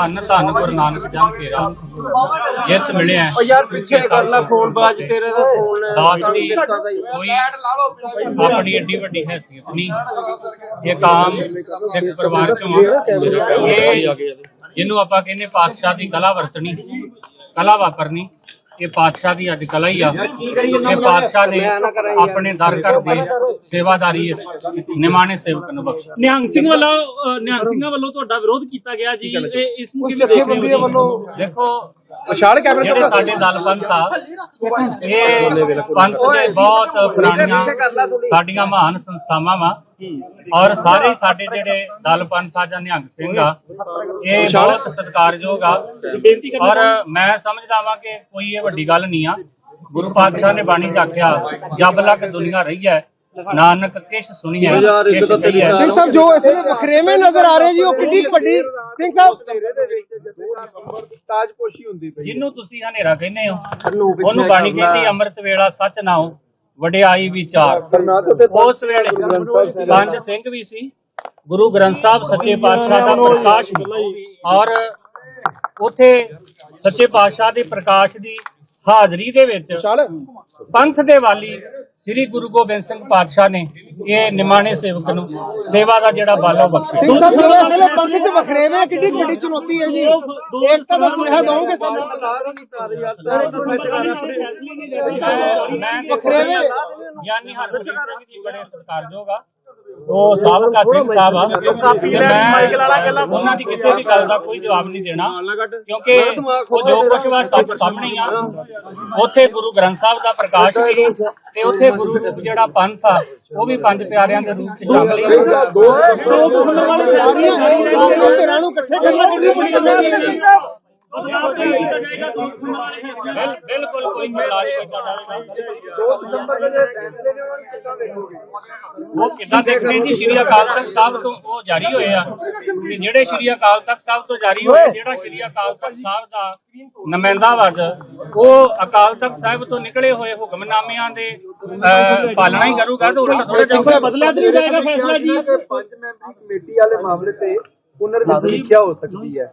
ਧੰਨ ਧੰਨ ਗੁਰੂ ਨਾਨਕ ਜਨ ਤੇਰਾ। ਜਿੱਤ ਮਿਲਿਆ ਉਹ ਯਾਰ ਪਿੱਛੇ ਕਰ ਲੈ ਫੋਨ ਬਾਜ ਤੇਰੇ ਦਾ ਫੋਨ ਦਾਸ ਦੀ ਕੋਈ ਆਪਣੀ ਏਡੀ ਵੱਡੀ ਹੈਸੀਅਤ ਨਹੀਂ। ਇਹ ਕਾਮ ਸਿੱਖ ਪਰਿਵਾਰ ਚੋਂ। ਇਹ ਜਿਹਨੂੰ ਆਪਾਂ ਕਹਿੰਦੇ ਪਾਤਸ਼ਾਹ ਦੀ ਕਲਾ ਵਰਤਣੀ ਕਲਾ ਵਾਪਰਨੀ। ਇਹ ਪਾਤਸ਼ਾਹ ਦੀ ਅੱਜ ਕਲਾ ਹੀ ਆ। ਇਹ ਪਾਤਸ਼ਾਹ ਨੇ ਆਪਣੇ ਦਰ ਘਰ ਦੇ ਸੇਵਾਦਾਰੀ ਨਿਮਾਣੇ ਸੇਵਕ ਨੂੰ ਬਖਸ਼ਿਆ ਨਿਹੰਗ ਸਿੰਘ ਵੱਲੋਂ ਨਿਹੰਗ ਸਿੰਘਾਂ ਵੱਲੋਂ ਤੁਹਾਡਾ ਵਿਰੋਧ ਕੀਤਾ ਗਿਆ ਜੀ। ਇਹ ਇਸ ਨੂੰ ਕਿਵੇਂ ਦੇਖ ਰਹੇ ਹੋ ਦੇਖੋ ਵਿਸ਼ਾਲ ਕੈਮਰੇ ਜਿਹੜੇ ਸਾਡੇ ਦਲ ਪੰਥ ਆ ਇਹ ਪੰਥ ਦੇ ਬਹੁਤ ਪੁਰਾਣੀਆਂ ਸਾਡੀਆਂ ਮਹਾਨ ਸੰਸਥਾਵਾਂ ਵਾ। ਔਰ ਸਾਰੇ ਸਾਡੇ ਜਿਹੜੇ ਦਲ ਪੰਥ ਆ ਜਾਂ ਨਿਹੰਗ ਸਿੰਘ ਆ ਇਹ ਬਹੁਤ ਸਤਿਕਾਰਯੋਗ ਆ। ਔਰ ਮੈਂ ਸਮਝਦਾ ਵਾਂ ਕਿ ਕੋਈ ਇਹ ਵੱਡੀ ਗੱਲ ਨਹੀਂ ਆ। ਗੁਰੂ ਪਾਤਸ਼ਾਹ ਨੇ ਬਾਣੀ ਚ ਆਖਿਆ ਜਬ ਲਗ ਦੁਨੀਆ ਰਹੀ ਹੈ ਨਾਨਕ ਕਿਛ ਸੁਣੀਐ ਕਿਛ ਕਹੀਐ ਸਿੰਘ ਸਾਹਿਬ ਜੋ ਇਸ ਵੇਲੇ ਵਖਰੇਵੇਂ ਨਜ਼ਰ ਆ ਰਹੇ ਜੀ ਉਹ ਕਿੰਨੀ ਵੱਡੀ ਸਿੰਘ ਸਾਹਿਬ। ਤਾਜਪੋਸ਼ੀ ਹੁੰਦੀ ਪਈ। ਜਿਹਨੂੰ ਤੁਸੀਂ ਹਨੇਰਾ ਕਹਿੰਦੇ ਹੋ ਉਹਨੂੰ ਬਾਣੀ ਕਹਿੰਦੀ ਅੰਮ੍ਰਿਤ ਵੇਲਾ ਸੱਚ ਨਾਉ ਵਡਿਆਈ ਵਿਚਾਰ ਉਸ ਵੇਲੇ ਪੰਜ ਸਿੰਘ ਵੀ ਸੀ। ਗੁਰੂ ਗ੍ਰੰਥ ਸਾਹਿਬ ਸੱਚੇ ਪਾਤਸ਼ਾਹ ਦਾ ਪ੍ਰਕਾਸ਼ ਔਰ ਉਥੇ ਸੱਚੇ ਪਾਤਸ਼ਾਹ ਦੇ ਪ੍ਰਕਾਸ਼ ਦੀ ਹਾਜ਼ਰੀ ਦੇ ਵਿੱਚ ਪੰਥ ਦੇ ਵਾਲੀ ਸ੍ਰੀ ਗੁਰੂ ਗੋਬਿੰਦ ਸਿੰਘ ਪਾਤਸ਼ਾਹ ਨੇ ਇਹ ਨਿਮਾਣੇ ਸੇਵਕ ਨੂੰ ਸੇਵਾ ਦਾ ਜਿਹੜਾ ਬਾਲਾ ਬਖਸ਼ਿਆ। ਸਿੰਘ ਸਾਹਿਬ ਜੋ ਇਸ ਵੇਲੇ ਪੰਥ 'ਚ ਵਖਰੇਵੇਂ ਕਿੰਨੀ ਕੁ ਵੱਡੀ ਚੁਣੌਤੀ ਹੈ ਜੀ। ਏਕਤਾ ਦਾ ਸੁਨੇਹਾ ਦਵਾਂਗੇ ਸਾਨੂੰ ਮੈਂ ਵਖਰੇਵੇਂ ਗਿਆਨੀ ਹਰਪ੍ਰੀਤ ਸਿੰਘ ਜੀ ਬੜੇ ਸਤਿਕਾਰਯੋਗ ਆ। ਉਹ ਸਾਬਕਾ ਸਿੰਘ ਸਾਹਿਬ ਆ। ਤੇ ਮੈਂ ਉਹਨਾਂ ਦੀ ਕਿਸੇ ਵੀ ਗੱਲ ਦਾ ਕੋਈ ਜਵਾਬ ਨਹੀਂ ਦੇਣਾ। ਕਿਉਂਕਿ ਉਹ ਜੋ ਕੁਛ ਵਾ ਸੱਚ ਸਾਹਮਣੇ ਆ। ਉੱਥੇ ਗੁਰੂ ਗ੍ਰੰਥ ਸਾਹਿਬ ਦਾ ਪ੍ਰਕਾਸ਼ ਵੀ ਤੇ ਉੱਥੇ ਗੁਰੂ ਜਿਹੜਾ ਪੰਥ ਆ ਉਹ ਵੀ ਪੰਜ ਪਿਆਰਿਆਂ ਦੇ ਰੂਪ ਚ ਸ਼ਾਮਲ ਹੈ ਸਾਰੀਆਂ ਸਾਰੀਆਂ ਧਿਰਾਂ ਨੂੰ ਇਕੱਠੇ ਕਰਨਾ ਕਿੰਨੀ ਵੱਡੀ ਚੁਣੌਤੀ ਹੈ? ਜੀ ਬਿਲ- ਬਿਲਕੁਲ ਕੋਈ ਇਲਾਜ ਕੀਤਾ ਜਾਵੇਗਾ ਉਹ ਕਿੱਦਾਂ ਦੇਖਦੇ ਜੀ? ਸ਼੍ਰੀ ਅਕਾਲ ਤਖਤ ਸਾਹਿਬ ਤੋਂ ਉਹ ਜਾਰੀ ਹੋਏ ਆ। ਕਿ ਜਿਹੜੇ ਸ਼੍ਰੀ ਅਕਾਲ ਤਖਤ ਸਾਹਿਬ ਤੋਂ ਜਾਰੀ ਹੋਏ ਜਿਹੜਾ ਸ਼੍ਰੀ ਅਕਾਲ ਤਖਤ ਸਾਹਿਬ ਦਾ ਨੁਮਾਇੰਦਾ ਵਜ ਉਹ ਅਕਾਲ ਤਖਤ ਸਾਹਿਬ ਤੋਂ ਨਿਕਲੇ ਹੋਏ ਹੁਕਮਨਾਮਿਆਂ ਦੇ ਪਾਲਣਾ ਹੀ ਕਰੂਗਾ ਤਾਂ ਉਹਨਾਂ ਥੋੜਾ ਜਿਹਾ ਬਦਲਿਆ ਤਾਂ ਨਹੀਂ ਜਾਏਗਾ ਫੈਸਲਾ ਜੀ। ਪੰਜ ਮੈਂਬਰੀ ਕਮੇਟੀ ਵਾਲੇ ਮਾਮਲੇ ਤੇ ਪੁਨਰ ਸਮੀਖਿਆ ਹੋ ਸਕਦੀ ਹੈ।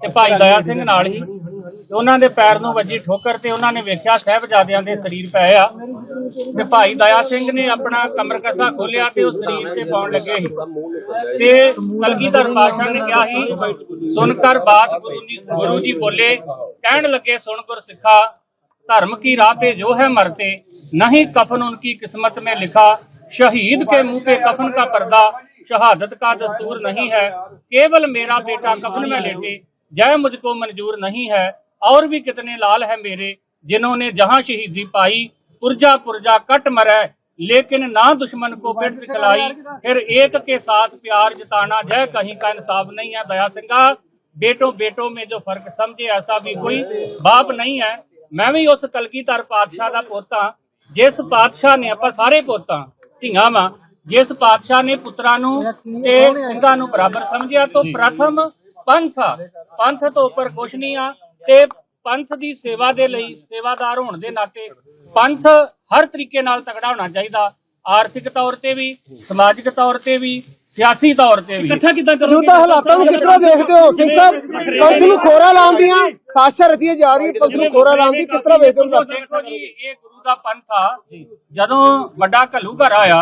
ਤੇ ਭਾਈ ਦਇਆ ਸਿੰਘ ਨਾਲ ਹੀ ਤੇ ਉਹਨਾਂ ਦੇ ਪੈਰ ਨੂੰ ਵੱਜੀ ਠੋਕਰ ਤੇ ਉਹਨਾਂ ਨੇ ਵੇਖਿਆ ਸਾਹਿਬਜ਼ਾਦਿਆਂ ਦੇ ਸਰੀਰ ਪਏ ਆ ਤੇ ਭਾਈ ਦਇਆ ਸਿੰਘ ਨੇ ਆਪਣਾ ਕਮਰ ਕਸਾ ਖੋਲਿਆ ਤੇ ਉਹ ਸਰੀਰ ਤੇ ਪਾਉਣ ਲੱਗੇ ਸੀ ਤੇ ਕਲਗੀਧਰ ਪਾਤਸ਼ਾਹ ਨੇ ਕਿਹਾ ਸੀ ਸੁਣ ਕਰ ਬਾਤ ਗੁਰੂ ਜੀ ਗੁਰੂ ਜੀ ਬੋਲੇ ਕਹਿਣ ਲੱਗੇ ਸੁਣ ਗੁਰ ਸਿੱਖਾ धर्म की राह पे जो है मरते नहीं कफन उनकी किस्मत में लिखा शहीद के मुंह पे कफन का पर्दा शहादत का दस्तूर नहीं है केवल मेरा बेटा कफन में लेटे जय मुझको मंजूर नहीं है और भी कितने लाल है मेरे जिन्होंने जहां शहीदी पाई पुरजा पुरजा कट मरे लेकिन ना दुश्मन को पिट दिखलाई फिर एक के साथ प्यार जताना जय कहीं का इंसाफ नहीं है दया सिंगा बेटों बेटों में जो फर्क समझे ऐसा भी कोई बाप नहीं है ਮੈਂ ਵੀ ਉਸ ਕਲਗੀਧਰ ਪਾਤਸ਼ਾਹ ਦਾ ਪੁੱਤ ਹਾਂ ਜਿਸ ਪਾਤਸ਼ਾਹ ਨੇ ਆਪਾਂ ਸਾਰੇ ਪੁੱਤਾਂ ਧੀਆਂ ਵਾਂ ਜਿਸ ਪਾਤਸ਼ਾਹ ਨੇ ਪੁੱਤਰਾਂ ਨੂੰ ਤੇ ਸਿੰਘਾਂ ਨੂੰ ਬਰਾਬਰ ਸਮਝਿਆ ਤੋਂ ਪ੍ਰਥਮ ਪੰਥ ਆ। ਪੰਥ ਤੋਂ ਉੱਪਰ ਕੁਛ ਨਹੀਂ ਆ ਤੇ ਪੰਥ ਦੀ ਸੇਵਾ ਦੇ ਲਈ ਸੇਵਾਦਾਰ ਹੋਣ ਦੇ ਨਾਤੇ ਪੰਥ ਹਰ ਤਰੀਕੇ ਨਾਲ ਤਗੜਾ ਹੋਣਾ ਚਾਹੀਦਾ ਆਰਥਿਕ ਤੌਰ ਤੇ ਵੀ ਸਮਾਜਿਕ ਤੌਰ ਤੇ ਵੀ ਸਿਆਸੀ ਤੌਰ ਤੇ ਵੀ। ਇਕੱਠਾ ਕਿੱਦਾਂ ਕਰੋਗੇ? ਮੌਜੂਦਾ ਹਾਲਾਤਾਂ ਨੂੰ ਕਿਸ ਤਰ੍ਹਾਂ ਦੇਖਦੇ ਹੋ? ਸਿੰਘ ਸਾਹਿਬ ਪੰਥ ਨੂੰ ਖੋਰਾ ਲਾਉਣ ਦੀਆਂ ਸਾਜ਼ਿਸ਼ਾਂ ਰਚੀਆਂ ਜਾ ਰਹੀ ਪੰਥ ਨੂੰ ਖੋਰਾ ਲਾਉਣ ਦੀ ਕਿਸ ਤਰ੍ਹਾਂ ਵੇਖਦੇ ਹੋ? ਦੇਖੋ ਜੀ ਇਹ ਗੁਰੂ ਦਾ ਪੰਥ ਆ। ਜਦੋਂ ਵੱਡਾ ਘੱਲੂ ਘਰ ਆਇਆ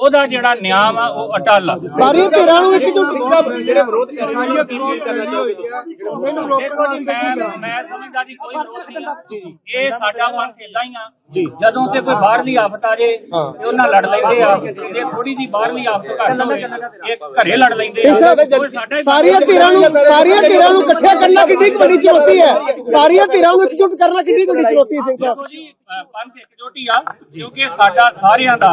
ਉਹਦਾ ਜਿਹੜਾ ਨਿਆਂ ਵਾ ਉਹ ਅਟਲ ਆ। ਸਾਰੀਆਂ ਧਿਰਾਂ ਨੂੰ ਇਕਜੁੱਟ ਜਿਹੜੇ ਵਿਰੋਧ ਕਰ ਰਹੇ ਨੇ ਕੀ ਅਪੀਲ ਕਰਨਾ ਚਾਹੋਗੇ ਦੇਖੋ ਜੀ ਮੈਂ ਮੈਂ ਸਮਝਦਾ ਜੀ ਕੋਈ ਵਿਰੋਧ ਨਹੀਂ ਇਹ ਸਾਡਾ ਪੰਥ ਇਦਾਂ ਹੀ ਆ। ਜਦੋਂ ਤੇ ਕੋਈ ਬਾਹਰਲੀ ਆਫਤ ਆ ਜੇ ਤੇ ਉਹਨਾਂ ਲੜ ਲੈਂਦੇ ਆ। ਜੇ ਥੋੜੀ ਜੀ ਬਾਹਰਲੀ ਆਫਤ ਘੱਟ ਹੋਵੇ ਇਹ ਘਰੇ ਲੜ ਲੈਂਦੇ ਆ ਸਾਰੀਆਂ ਧਿਰਾਂ ਨੂੰ ਸਾਰੀਆਂ ਧਿਰਾਂ ਨੂੰ ਇਕੱਠਿਆ ਕਰਨਾ ਕਿੰਨੀ ਵੱਡੀ ਚੁਣੌਤੀ ਹੈ? ਸਾਰੀਆਂ ਧਿਰਾਂ ਨੂੰ ਇਕਜੁੱਟ ਕਰਨਾ ਕਿੰਨੀ ਵੱਡੀ ਚੁਣੌਤੀ ਹੈ ਸਿੰਘ ਸਾਹਿਬ? ਪੰਥ ਇਕਜੋਟੀ ਆ ਕਿਉਂਕਿ ਸਾਡਾ ਸਾਰਿਆਂ ਦਾ